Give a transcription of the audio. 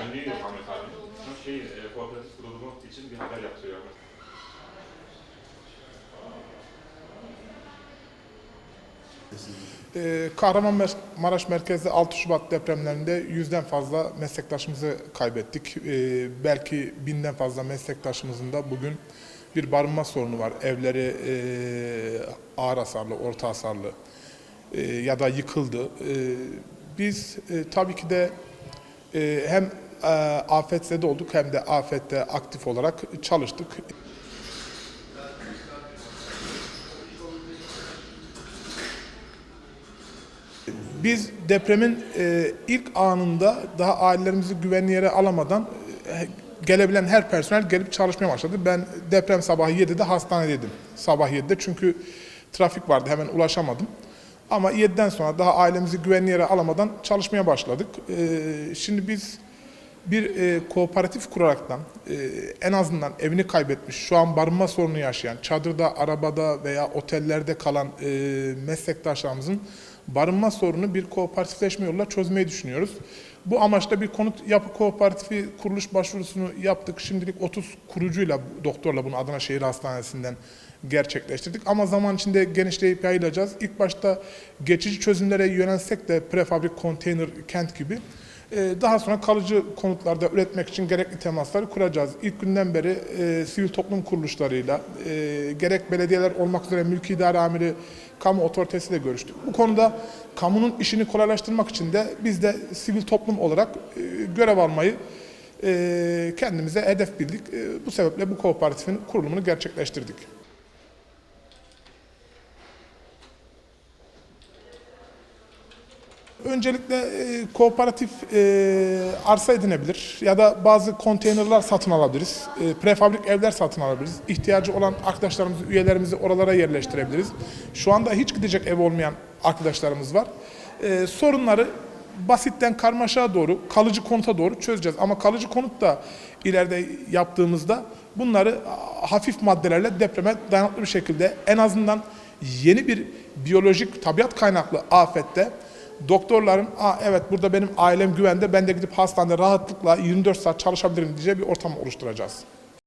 Ben değil Ahmet abi. Şey, e, kooperatif kurulumu için bir haber yaptırıyor e, Kahramanmaraş merkezde 6 Şubat depremlerinde yüzden fazla meslektaşımızı kaybettik. E, belki binden fazla meslektaşımızın da bugün bir barınma sorunu var. Evleri e, ağır hasarlı, orta hasarlı e, ya da yıkıldı. E, biz e, tabii ki de e, hem e, afetzede olduk hem de afette aktif olarak çalıştık. Biz depremin e, ilk anında daha ailelerimizi güvenli yere alamadan e, gelebilen her personel gelip çalışmaya başladı. Ben deprem sabahı 7'de hastanedeydim. Sabah 7'de çünkü trafik vardı hemen ulaşamadım. Ama 7'den sonra daha ailemizi güvenli yere alamadan çalışmaya başladık. E, şimdi biz bir e, kooperatif kuraraktan e, en azından evini kaybetmiş, şu an barınma sorunu yaşayan, çadırda, arabada veya otellerde kalan e, meslektaşlarımızın barınma sorunu bir kooperatifleşme yoluyla çözmeyi düşünüyoruz. Bu amaçla bir konut yapı kooperatifi kuruluş başvurusunu yaptık. Şimdilik 30 kurucuyla, doktorla bunu Adana Şehir Hastanesi'nden gerçekleştirdik. Ama zaman içinde genişleyip yayılacağız. İlk başta geçici çözümlere yönelsek de prefabrik konteyner kent gibi daha sonra kalıcı konutlarda üretmek için gerekli temasları kuracağız. İlk günden beri e, sivil toplum kuruluşlarıyla, e, gerek belediyeler olmak üzere mülki idare amiri, kamu otoritesiyle görüştük. Bu konuda kamunun işini kolaylaştırmak için de biz de sivil toplum olarak e, görev almayı e, kendimize hedef bildik. E, bu sebeple bu kooperatifin kurulumunu gerçekleştirdik. Öncelikle e, kooperatif e, arsa edinebilir ya da bazı konteynerler satın alabiliriz. E, prefabrik evler satın alabiliriz. İhtiyacı olan arkadaşlarımızı, üyelerimizi oralara yerleştirebiliriz. Şu anda hiç gidecek ev olmayan arkadaşlarımız var. E, sorunları basitten karmaşaya doğru, kalıcı konuta doğru çözeceğiz. Ama kalıcı konut da ileride yaptığımızda bunları hafif maddelerle depreme dayanıklı bir şekilde en azından yeni bir biyolojik tabiat kaynaklı afette doktorların Aa, evet burada benim ailem güvende ben de gidip hastanede rahatlıkla 24 saat çalışabilirim diye bir ortam oluşturacağız.